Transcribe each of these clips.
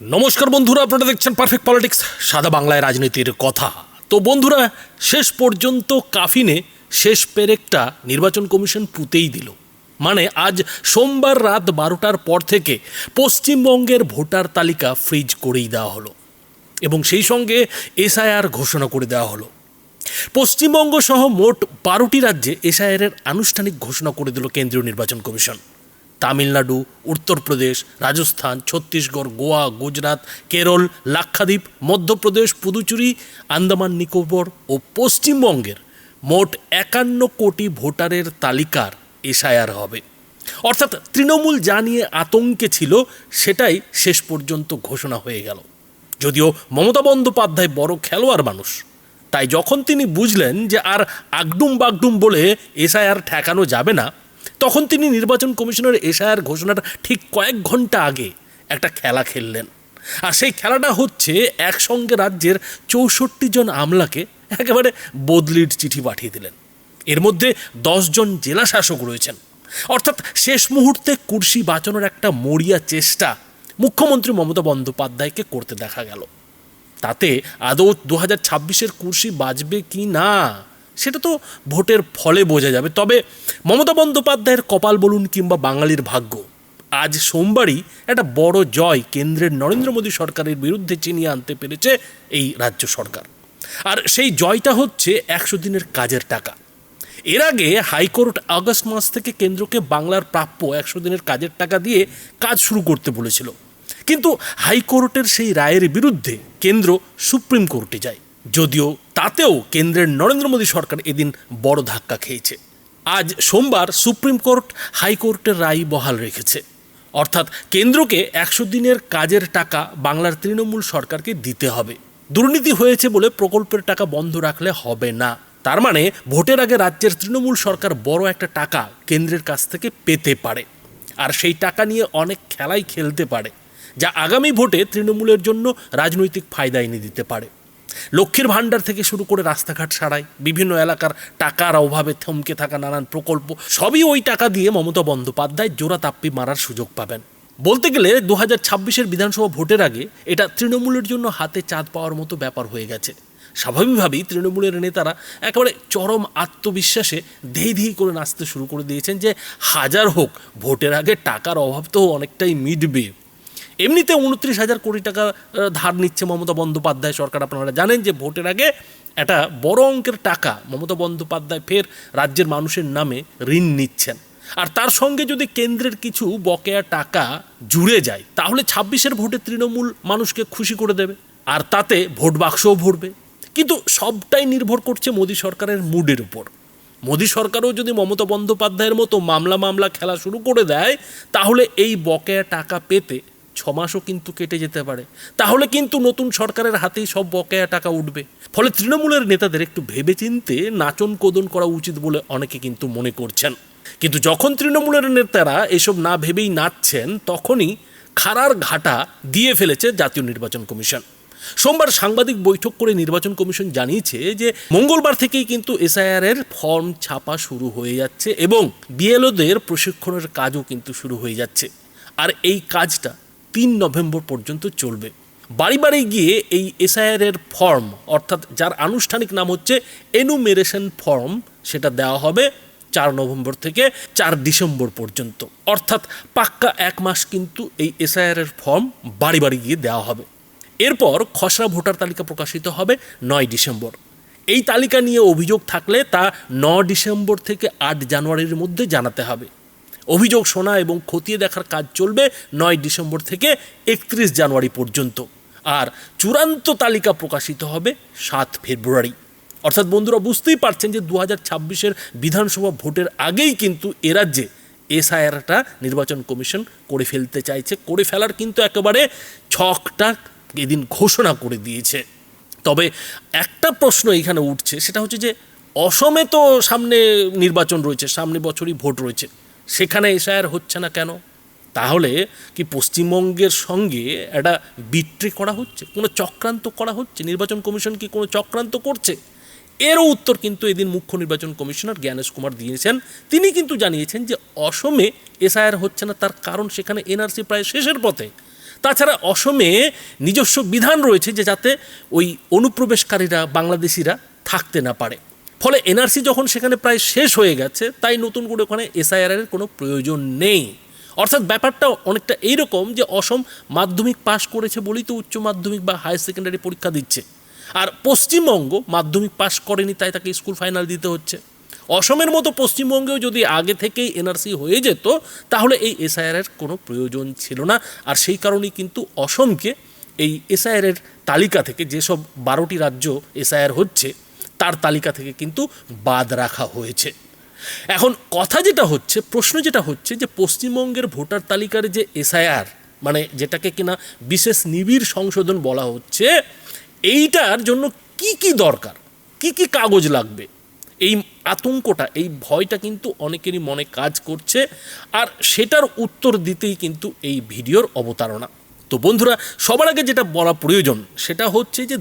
নমস্কার বন্ধুরা, আপনারা দেখছেন পারফেক্ট পলিটিক্স সাদা বাংলায় রাজনীতির কথা। তো বন্ধুরা, শেষ পর্যন্ত কাফিনে শেষ পেরেকটা নির্বাচন কমিশন পুঁতেই দিল। মানে আজ সোমবার রাত বারোটার পর থেকে পশ্চিমবঙ্গের ভোটার তালিকা ফ্রিজ করেই দেওয়া হলো এবং সেই সঙ্গে এসআইআর ঘোষণা করে দেওয়া হলো। পশ্চিমবঙ্গ সহ মোট বারোটি রাজ্যে এসআইআরের আনুষ্ঠানিক ঘোষণা করে দিল কেন্দ্রীয় নির্বাচন কমিশন। তামিলনাড়ু, উত্তরপ্রদেশ, রাজস্থান, ছত্তিশগড়, গোয়া, গুজরাট, কেরল, লাক্ষাদ্বীপ, মধ্যপ্রদেশ, পুদুচুরি, আন্দামান, নিকোবর ও পশ্চিমবঙ্গের মোট একান্ন কোটি ভোটারের তালিকার এসআইআর হবে। অর্থাৎ তৃণমূল যা নিয়ে আতঙ্কে ছিল, সেটাই শেষ পর্যন্ত ঘোষণা হয়ে গেল। যদিও মমতা বন্দ্যোপাধ্যায় বড় খেলোয়াড় মানুষ, তাই যখন তিনি বুঝলেন যে আর আগডুম বাগডুম বলে এসআইআর ঠেকানো যাবে না তখন তিনি নির্বাচন কমিশনের এসআইআর ঘোষণার ঠিক কয়েক ঘণ্টা আগে একটা খেলা খেললেন। আর সেই খেলাটা হচ্ছে একসঙ্গে রাজ্যের চৌষট্টি জন আমলাকে একেবারে বদলির চিঠি পাঠিয়ে দিলেন। এর মধ্যে দশজন জেলা শাসক রয়েছেন। অর্থাৎ শেষ মুহূর্তে কুর্সি বাঁচানোর একটা মরিয়া চেষ্টা মুখ্যমন্ত্রী মমতা বন্দ্যোপাধ্যায়কে করতে দেখা গেল। তাতে আদৌ দু হাজার ছাব্বিশের কুর্সি বাজবে কি না সেটা তো ভোটের ফলে বোঝা যাবে। তবে মমতা বন্দ্যোপাধ্যায়ের কপাল বলুন কিংবা বাঙালির ভাগ্য, আজ সোমবারই একটা বড় জয় কেন্দ্রের নরেন্দ্র মোদী সরকারের বিরুদ্ধে চিনিয়ে আনতে পেরেছে এই রাজ্য সরকার। আর সেই জয়টা হচ্ছে একশো দিনের কাজের টাকা। এর আগে হাইকোর্ট আগস্ট মাস থেকে কেন্দ্রকে বাংলার প্রাপ্য একশো দিনের কাজের টাকা দিয়ে কাজ শুরু করতে বলেছিল। কিন্তু হাইকোর্টের সেই রায়ের বিরুদ্ধে কেন্দ্র সুপ্রিম কোর্টে যায়, যদিও তাতেও কেন্দ্রের নরেন্দ্র মোদী সরকার এদিন বড় ধাক্কা খেয়েছে। আজ সোমবার সুপ্রিম কোর্ট, হাইকোর্টের রায় বহাল রেখেছে। অর্থাৎ কেন্দ্রকে একশো দিনের কাজের টাকা বাংলার তৃণমূল সরকারকে দিতে হবে। দুর্নীতি হয়েছে বলে প্রকল্পের টাকা বন্ধ রাখলে হবে না। তার মানে ভোটের আগে রাজ্যের তৃণমূল সরকার বড় একটা টাকা কেন্দ্রের কাছ থেকে পেতে পারে। আর সেই টাকা নিয়ে অনেক খেলাই খেলতে পারে, যা আগামী ভোটে তৃণমূলের জন্য রাজনৈতিক ফায়দা এনে দিতে পারে। লক্ষ্মীর ভাণ্ডার থেকে শুরু করে রাস্তাঘাট সারাই, বিভিন্ন এলাকার টাকার অভাবে থমকে থাকা নানান প্রকল্প, সবই ওই টাকা দিয়ে মমতা বন্দ্যোপাধ্যায় জোড়া তাপ্পি মারার সুযোগ পাবেন। বলতে গেলে দু হাজার ছাব্বিশের বিধানসভা ভোটের আগে এটা তৃণমূলের জন্য হাতে চাঁদ পাওয়ার মতো ব্যাপার হয়ে গেছে। স্বাভাবিকভাবেই তৃণমূলের নেতারা একেবারে চরম আত্মবিশ্বাসে ধেই ধেই করে নাচতে শুরু করে দিয়েছেন যে হাজার হোক, ভোটের আগে টাকার অভাব তো অনেকটাই মিটবে। এমনিতে উনত্রিশ হাজার কোটি টাকা ধার নিচ্ছে মমতা বন্দ্যোপাধ্যায় সরকার। আপনারা জানেন যে ভোটের আগে একটা বড় অঙ্কের টাকা মমতা বন্দ্যোপাধ্যায় ফের রাজ্যের মানুষের নামে ঋণ নিচ্ছেন। আর তার সঙ্গে যদি কেন্দ্রের কিছু বকেয়া টাকা জুড়ে যায়, তাহলে ছাব্বিশের ভোটে তৃণমূল মানুষকে খুশি করে দেবে। আর তাতে ভোট বাক্সও ভরবে। কিন্তু সবটাই নির্ভর করছে মোদী সরকারের মুডের উপর। মোদী সরকারও যদি মমতা বন্দ্যোপাধ্যায়ের মতো মামলা মামলা খেলা শুরু করে দেয়, তাহলে এই বকেয়া টাকা পেতে ছ মাসও কিন্তু কেটে যেতে পারে। তাহলে কিন্তু নতুন সরকারের হাতেই সব বকেয়া টাকা উঠবে। ফলে তৃণমূলের নেতাদের একটু ভেবেচিন্তে নাচন কোদন করা উচিত বলে অনেকে কিন্তু মনে করছেন। কিন্তু যখন তৃণমূলের নেতারা এসব না ভেবেই নাচছেন, তখনই খারার ঘাটা দিয়ে ফেলেছে জাতীয় নির্বাচন কমিশন। সোমবার সাংবাদিক বৈঠক করে নির্বাচন কমিশন জানিয়েছে যে, মঙ্গলবার থেকেই কিন্তু এসআইআর এর ফর্ম ছাপা শুরু হয়ে যাচ্ছে এবং বিএলওদের প্রশিক্ষণের কাজও কিন্তু শুরু হয়ে যাচ্ছে। আর এই কাজটা তিন নভেম্বর পর্যন্ত চলবে। বাড়ি বাড়ি গিয়ে এই এসআইআর এর ফর্ম অর্থাৎ যার আনুষ্ঠানিক নাম হচ্ছে এনুমেরেশন ফর্ম সেটা দেওয়া হবে চার নভেম্বর থেকে চার ডিসেম্বর পর্যন্ত। অর্থাৎ পাক্কা এক মাস কিন্তু এই এসআইআর এর ফর্ম বাড়ি বাড়ি গিয়ে দেওয়া হবে। এরপর খসড়া ভোটার তালিকা প্রকাশিত হবে নয় ডিসেম্বর। এই তালিকা নিয়ে অভিযোগ থাকলে তা ন ডিসেম্বর থেকে আট জানুয়ারির মধ্যে জানাতে হবে। অভিযোগ শোনা এবং খতিয়ে দেখার কাজ চলবে নয় ডিসেম্বর থেকে একত্রিশ জানুয়ারি পর্যন্ত। আর চূড়ান্ত তালিকা প্রকাশিত হবে সাত ফেব্রুয়ারি। অর্থাৎ বন্ধুরা বুঝতেই পারছেন যে দু হাজার ছাব্বিশের বিধানসভা ভোটের আগেই কিন্তু এ রাজ্যে এসআইআরটা নির্বাচন কমিশন করে ফেলতে চাইছে, করে ফেলার কিন্তু একেবারে ছকটা এদিন ঘোষণা করে দিয়েছে। তবে একটা প্রশ্ন এখানে উঠছে, সেটা হচ্ছে যে অসমে তো সামনে নির্বাচন রয়েছে, সামনে বছরই ভোট রয়েছে। সেখানে এসআইআর হচ্ছে না কেন? তাহলে কি পশ্চিমবঙ্গের সঙ্গে একটা বিট্রি করা হচ্ছে? কোনো চক্রান্ত করা হচ্ছে? নির্বাচন কমিশন কি কোনো চক্রান্ত করছে? এরও উত্তর কিন্তু এদিন মুখ্য নির্বাচন কমিশনার জ্ঞানেশ কুমার দিয়েছেন। তিনি কিন্তু জানিয়েছেন যে অসমে এসআইআর হচ্ছে না, তার কারণ সেখানে এনআরসি প্রায় শেষের পথে। তাছাড়া অসমে নিজস্ব বিধান রয়েছে যে যাতে ওই অনুপ্রবেশকারীরা, বাংলাদেশিরা থাকতে না পারে। ফলে এনআরসি যখন সেখানে প্রায় শেষ হয়ে গেছে, তাই নতুন করে ওখানে এসআইআর এর কোনো প্রয়োজন নেই। অর্থাৎ ব্যাপারটা অনেকটা এইরকম যে অসম মাধ্যমিক পাশ করেছে বলেই তো উচ্চ মাধ্যমিক বা হায়ার সেকেন্ডারি পরীক্ষা দিচ্ছে। আর পশ্চিমবঙ্গ মাধ্যমিক পাশ করেনি, তাই তাকে স্কুল ফাইনাল দিতে হচ্ছে। অসমের মতো পশ্চিমবঙ্গেও যদি আগে থেকেই এনআরসি হয়ে যেত, তাহলে এই এসআইআর এর কোনো প্রয়োজন ছিল না। আর সেই কারণেই কিন্তু অসমকে এই এসআইআর এর তালিকা থেকে যেসব বারোটি রাজ্য এসআইআর হচ্ছে তার তালিকা থেকে কিন্তু বাদ রাখা হয়েছে। এখন কথা যেটা হচ্ছে, প্রশ্ন যেটা হচ্ছে যে পশ্চিমবঙ্গের ভোটার তালিকার যে এসআইআর মানে যেটাকে কিনা বিশেষ নিবিড় সংশোধন বলা হচ্ছে, এইটার জন্য কি কি দরকার? কি কি কাগজ লাগবে? এই আতঙ্কটা, এই ভয়টা কিন্তু অনেকেরই মনে কাজ করছে। আর সেটার উত্তর দিতেই কিন্তু এই ভিডিওর অবতারণা। তো বন্ধুরা, সবার আগে যেটা বলা প্রয়োজন, সেটা হচ্ছে যে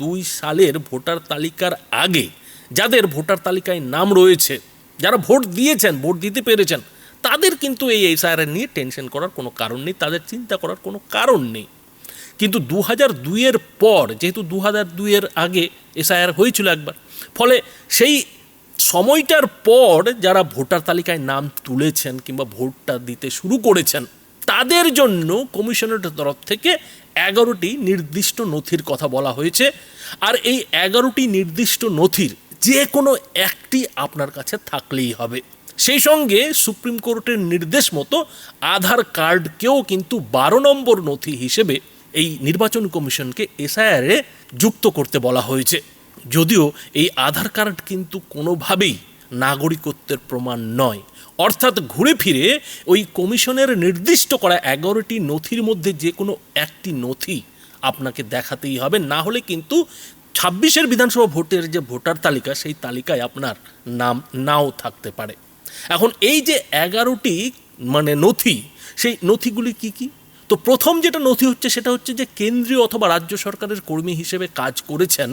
দু সালের ভোটার তালিকার আগে যাদের ভোটার তালিকায় নাম রয়েছে, যারা ভোট দিয়েছেন, ভোট দিতে পেরেছেন, তাদের কিন্তু এই এসআইআর নিয়ে টেনশন করার কোনো কারণ নেই, তাদের চিন্তা করার কোনো কারণ নেই। কিন্তু দু হাজার দুইয়ের পর, যেহেতু দু হাজার দুইয়ের আগে এসআইআর হয়েছিল একবার, ফলে সেই সময়টার পর যারা ভোটার তালিকায় নাম তুলেছেন কিংবা ভোটটা দিতে শুরু করেছেন তাদের জন্য কমিশনের তরফ থেকে এগারোটি নির্দিষ্ট নথির কথা বলা হয়েছে। আর এই এগারোটি নির্দিষ্ট নথির যে কোনো একটি আপনার কাছে থাকলেই হবে। সেই সঙ্গে সুপ্রিম কোর্টের নির্দেশ মতো আধার কার্ডকেও কিন্তু বারো নম্বর নথি হিসেবে এই নির্বাচন কমিশনকে এসআইআরে যুক্ত করতে বলা হয়েছে। যদিও এই আধার কার্ড কিন্তু কোনোভাবেই নাগরিকত্বের প্রমাণ নয়। অর্থাৎ ঘুরে ফিরে ওই কমিশনের নির্দিষ্ট করা এগারোটি নথির মধ্যে যে কোনো একটি নথি আপনাকে দেখাতেই হবে। না হলে কিন্তু ছাব্বিশের বিধানসভা ভোটের যে ভোটার তালিকা, সেই তালিকায় আপনার নাম নাও থাকতে পারে। এখন এই যে এগারোটি মানে নথি, সেই নথিগুলি কি কি? তো প্রথম যেটা নথি হচ্ছে সেটা হচ্ছে যে কেন্দ্রীয় অথবা রাজ্য সরকারের কর্মী হিসেবে কাজ করেছেন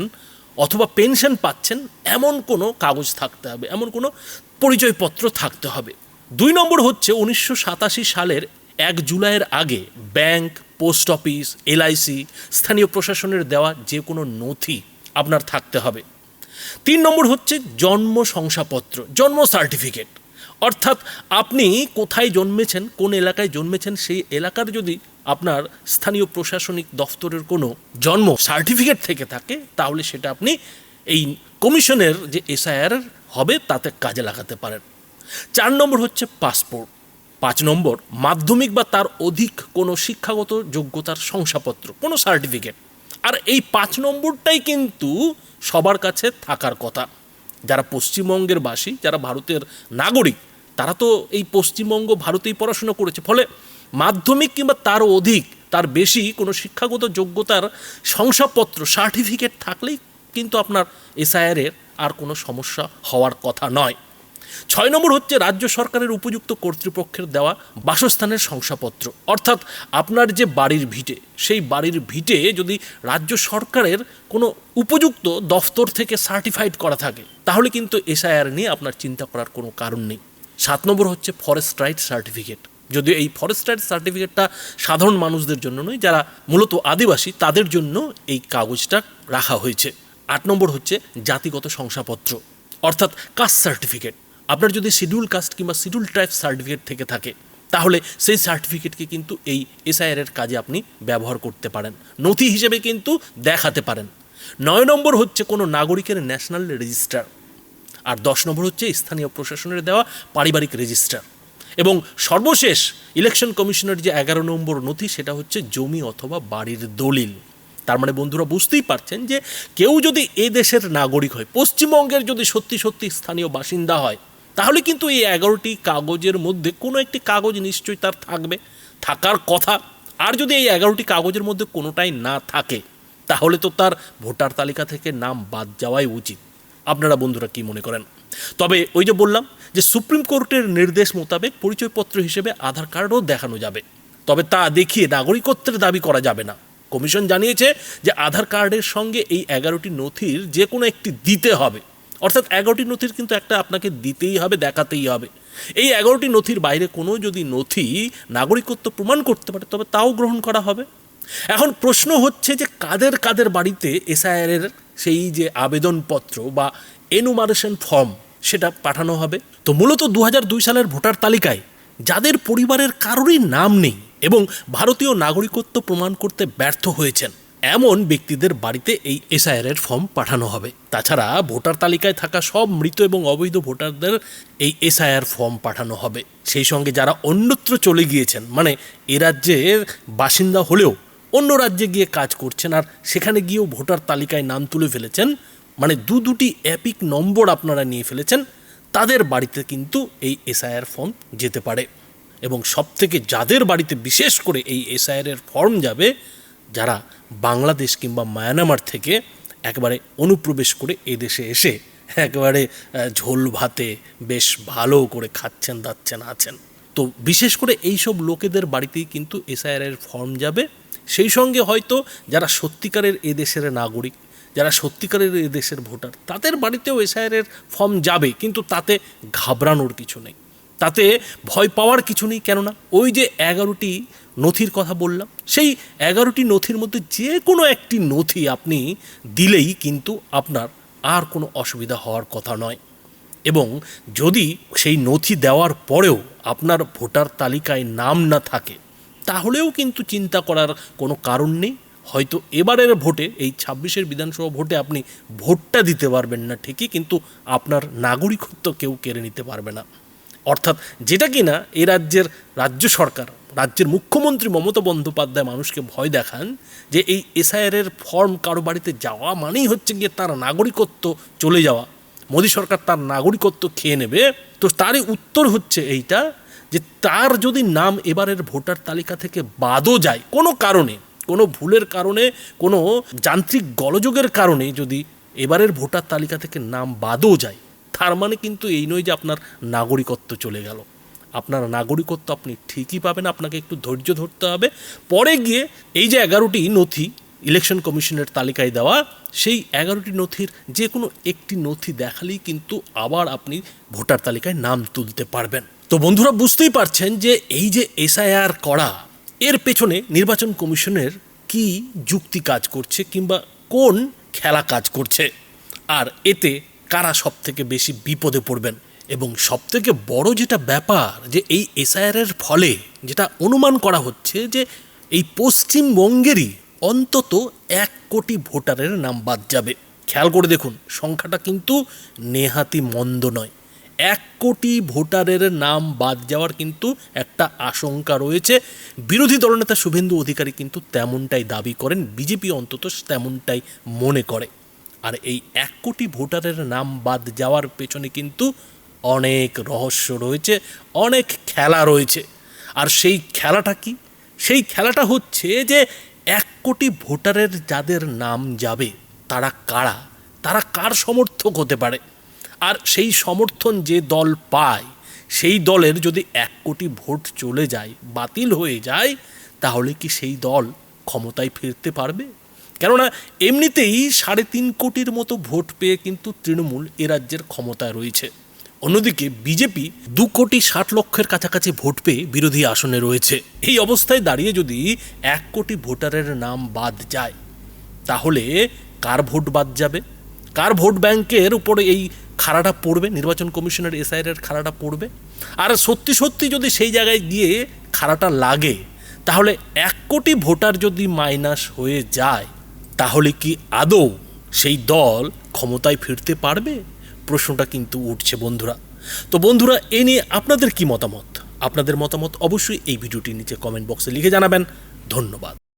অথবা পেনশন পাচ্ছেন, এমন কোনো কাগজ থাকতে হবে, এমন কোনো পরিচয়পত্র থাকতে হবে। দুই নম্বর হচ্ছে উনিশশো সাতাশি সালের এক জুলাইয়ের আগে ব্যাংক, পোস্ট অফিস, এলআইসি, স্থানীয় প্রশাসনের দেওয়া যে কোনো নথি আপনার থাকতে হবে। তিন নম্বর হচ্ছে জন্ম শংসাপত্র, জন্ম সার্টিফিকেট। অর্থাৎ আপনি কোথায় জন্মেছেন, কোন এলাকায় জন্মেছেন, সেই এলাকার যদি আপনার স্থানীয় প্রশাসনিক দফতরের কোনো জন্ম সার্টিফিকেট থেকে থাকে, তাহলে সেটা আপনি এই কমিশনের যে এসআইআর হবে তাতে কাজে লাগাতে পারেন। চার নম্বর হচ্ছে পাসপোর্ট। পাঁচ নম্বর, মাধ্যমিক বা তার অধিক কোনো শিক্ষাগত যোগ্যতার শংসাপত্র, কোনো সার্টিফিকেট। আর এই পাঁচ নম্বরটাই কিন্তু সবার কাছে থাকার কথা। যারা পশ্চিমবঙ্গের বাসী, যারা ভারতের নাগরিক, তারা তো এই পশ্চিমবঙ্গ ভারতেই পড়াশোনা করেছে। ফলে মাধ্যমিক কিংবা তারও অধিক, তার বেশি কোনো শিক্ষাগত যোগ্যতার শংসাপত্র, সার্টিফিকেট থাকলেই কিন্তু আপনার এসআইআরের আর কোনো সমস্যা হওয়ার কথা নয়। ছয় নম্বর হচ্ছে রাজ্য সরকারের উপযুক্ত কর্তৃপক্ষের দেওয়া বাসস্থানের শংসাপত্র। অর্থাৎ আপনার যে বাড়ির ভিটে, সেই বাড়ির ভিটে যদি রাজ্য সরকারের কোনো উপযুক্ত দফতর থেকে সার্টিফাইড করা থাকে, তাহলে কিন্তু এসআইআর নিয়ে আপনার চিন্তা করার কোনো কারণ নেই। সাত নম্বর হচ্ছে ফরেস্ট রাইট সার্টিফিকেট যদিও এই ফরেস্ট রাইট সার্টিফিকেটটা সাধারণ মানুষদের জন্য নয়, যারা মূলত আদিবাসী, তাদের জন্য এই কাগজটা রাখা হয়েছে। আট নম্বর হচ্ছে জাতিগত শংসাপত্র, অর্থাৎ কাস্ট সার্টিফিকেট আপনার যদি শিডিউল কাস্ট কিংবা শিডিউল ট্রাইব সার্টিফিকেট থেকে থাকে, তাহলে সেই সার্টিফিকেটকে কিন্তু এই এসআইআর এর কাজে আপনি ব্যবহার করতে পারেন। নথি হিসেবে কিন্তু দেখাতে পারেন। নয় নম্বর হচ্ছে কোনো নাগরিকের ন্যাশনাল রেজিস্টার আর দশ নম্বর হচ্ছে স্থানীয় প্রশাসনের দেওয়া পারিবারিক রেজিস্টার এবং সর্বশেষ ইলেকশন কমিশনের যে এগারো নম্বর নথি, সেটা হচ্ছে জমি অথবা বাড়ির দলিল। তার মানে বন্ধুরা বুঝতেই পারছেন যে কেউ যদি এ দেশের নাগরিক হয়, পশ্চিমবঙ্গের যদি সত্যি সত্যি স্থানীয় বাসিন্দা হয়, তাহলে কিন্তু এই এগারোটি কাগজের মধ্যে কোনো একটি কাগজ নিশ্চয়ই তার থাকবে, থাকার কথা। আর যদি এই এগারোটি কাগজের মধ্যে কোনোটাই না থাকে, তাহলে তো তার ভোটার তালিকা থেকে নাম বাদ যাওয়াই উচিত। আপনারা বন্ধুরা কি মনে করেন? তবে ওই যে বললাম যে সুপ্রিম কোর্টের নির্দেশ মোতাবেক পরিচয়পত্র হিসেবে আধার কার্ডও দেখানো যাবে। তবে তা দেখিয়ে নাগরিকত্বের দাবি করা যাবে না। কমিশন জানিয়েছে যে আধার কার্ডের সঙ্গে এই এগারোটি নথির যে কোনো একটি দিতে হবে। অর্থাৎ এগারোটি নথির কিন্তু একটা আপনাকে দিতেই হবে, দেখাতেই হবে। এই এগারোটি নথির বাইরে কোনো যদি নথি নাগরিকত্ব প্রমাণ করতে পারে, তবে তাও গ্রহণ করা হবে। এখন প্রশ্ন হচ্ছে যে কাদের কাদের বাড়িতে এসআইআরের সেই যে আবেদনপত্র বা এনুমারেশন ফর্ম সেটা পাঠানো হবে? তো মূলত দু সালের ভোটার তালিকায় যাদের পরিবারের কারোরই নাম নেই এবং ভারতীয় নাগরিকত্ব প্রমাণ করতে ব্যর্থ হয়েছেন। এমন ব্যক্তিদের বাড়িতে এই এসআইআর এর ফর্ম পাঠানো হবে। তাছাড়া ভোটার তালিকায় থাকা সব মৃত এবং অবৈধ ভোটারদের এই এসআইআর ফর্ম পাঠানো হবে। সেই সঙ্গে যারা অন্যত্র চলে গিয়েছেন মানে এ রাজ্যের বাসিন্দা হলেও অন্য রাজ্যে গিয়ে কাজ করছেন আর সেখানে গিয়েও ভোটার তালিকায় নাম তুলে ফেলেছেন মানে দু দুটি অ্যাপিক নম্বর আপনারা নিয়ে ফেলেছেন, তাদের বাড়িতে কিন্তু এই এসআইআর ফর্ম যেতে পারে। এবং সবথেকে যাদের বাড়িতে বিশেষ করে এই এসআইআর এর ফর্ম যাবে, যারা বাংলাদেশ কিংবা মায়ানমার থেকে একবারে অনুপ্রবেশ করে এদেশে এসে একেবারে ঝোল ভাতে বেশ ভালো করে খাচ্ছেন, দাচ্ছেন, আছেন। তো বিশেষ করে এই সব লোকেদের বাড়িতেই কিন্তু এসআইআর এর ফর্ম যাবে। সেই সঙ্গে হয়তো যারা সত্যিকারের এদেশের নাগরিক, যারা সত্যিকারের এদেশের ভোটার, তাদের বাড়িতেও এসআইআর এর ফর্ম যাবে, কিন্তু তাতে ঘাবড়ানোর কিছু নেই। তাতে ভয় পাওয়ার কিছু নেই, কেননা ওই যে এগারোটি নথির কথা বললাম, সেই এগারোটি নথির মধ্যে যে কোনো একটি নথি আপনি দিলেই কিন্তু আপনার আর কোনো অসুবিধা হওয়ার কথা নয়। এবং যদি সেই নথি দেওয়ার পরেও আপনার ভোটার তালিকায় নাম না থাকে, তাহলেও কিন্তু চিন্তা করার কোনো কারণ নেই। হয়তো এবারের ভোটে, এই ছাব্বিশের বিধানসভা ভোটে আপনি ভোটটা দিতে পারবেন না ঠিকই, কিন্তু আপনার নাগরিকত্ব কেউ কেড়ে নিতে পারবে না। অর্থাৎ যেটা কি না এ রাজ্যের রাজ্য সরকার, রাজ্যের মুখ্যমন্ত্রী মমতা বন্দ্যোপাধ্যায় মানুষকে ভয় দেখান যে এই এসআইআর এর ফর্ম কারও বাড়িতে যাওয়া মানেই হচ্ছে গিয়ে তার নাগরিকত্ব চলে যাওয়া। মোদী সরকার তার নাগরিকত্ব খেয়ে নেবে। তো তারই উত্তর হচ্ছে এইটা যে তার যদি নাম এবারের ভোটার তালিকা থেকে বাদও যায়, কোনো কারণে, কোনো ভুলের কারণে, কোনো যান্ত্রিক গলযোগের কারণে যদি এবারের ভোটার তালিকা থেকে নাম বাদও যায় তার মানে কিন্তু এই নয় যে আপনার নাগরিকত্ব চলে গেল। আপনার নাগরিকত্ব আপনি ঠিকই পাবেন, আপনাকে একটু ধৈর্য ধরতে হবে। পরে গিয়ে এই যে এগারোটি নথি ইলেকশন কমিশনের তালিকায় দেওয়া, সেই এগারোটি নথির যে কোনো একটি নথি দেখালেই কিন্তু আবার আপনি ভোটার তালিকায় নাম তুলতে পারবেন। তো বন্ধুরা, বুঝতেই পারছেন যে এই যে এসআইআর করা, এর পেছনে নির্বাচন কমিশনের কি যুক্তি কাজ করছে কিংবা কোন খেলা কাজ করছে? আর এতে কারা সব থেকে বেশি বিপদে পড়বেন? এবং সবথেকে বড় যেটা ব্যাপার, যে এই এসআইআরের ফলে যেটা অনুমান করা হচ্ছে, যে এই পশ্চিমবঙ্গেরই অন্তত এক কোটি ভোটারের নাম বাদ যাবে। খেয়াল করে দেখুন, সংখ্যাটা কিন্তু নেহাতি মন্দ নয়। এক কোটি ভোটারের নাম বাদ যাওয়ার কিন্তু একটা আশঙ্কা রয়েছে। বিরোধী দলনেতা শুভেন্দু অধিকারী কিন্তু তেমনটাই দাবি করেন, বিজেপি অন্তত তেমনটাই মনে করে। আর এই এক কোটি ভোটারের নাম বাদ যাওয়ার পেছনে কিন্তু অনেক রহস্য রয়েছে, অনেক খেলা রয়েছে। আর সেই খেলাটা কি? সেই খেলাটা হচ্ছে যে এক কোটি ভোটারের যাদের নাম যাবে, তারা কারা? তারা কার সমর্থক হতে পারে? আর সেই সমর্থন যে দল পায়, সেই দলের যদি এক কোটি ভোট চলে যায়, বাতিল হয়ে যায়, তাহলে কি সেই দল ক্ষমতায় ফিরতে পারবে? কেননা এমনিতেই সাড়ে তিন কোটির মতো ভোট পেয়ে কিন্তু তৃণমূল এ রাজ্যের ক্ষমতায় রয়েছে। অন্যদিকে বিজেপি দু কোটি ষাট লক্ষের কাছাকাছি ভোট পেয়ে বিরোধী আসনে রয়েছে। এই অবস্থায় দাঁড়িয়ে যদি এক কোটি ভোটারের নাম বাদ যায়, তাহলে কার ভোট বাদ যাবে? কার ভোট ব্যাংকের উপরে এই খাড়াটা পড়বে? নির্বাচন কমিশনের এসআইআর খাড়াটা পড়বে? আর সত্যি সত্যি যদি সেই জায়গায় গিয়ে খাড়াটা লাগে, তাহলে এক কোটি ভোটার যদি মাইনাস হয়ে যায় তাহলে কি আদৌ সেই দল ক্ষমতায় ফিরতে পারবে? প্রশ্নটা কিন্তু উঠছে বন্ধুরা। তো বন্ধুরা, এ নিয়ে আপনাদের কি মতামত? আপনাদের মতামত অবশ্যই এই ভিডিওটির নিচে কমেন্ট বক্সে লিখে জানাবেন। ধন্যবাদ।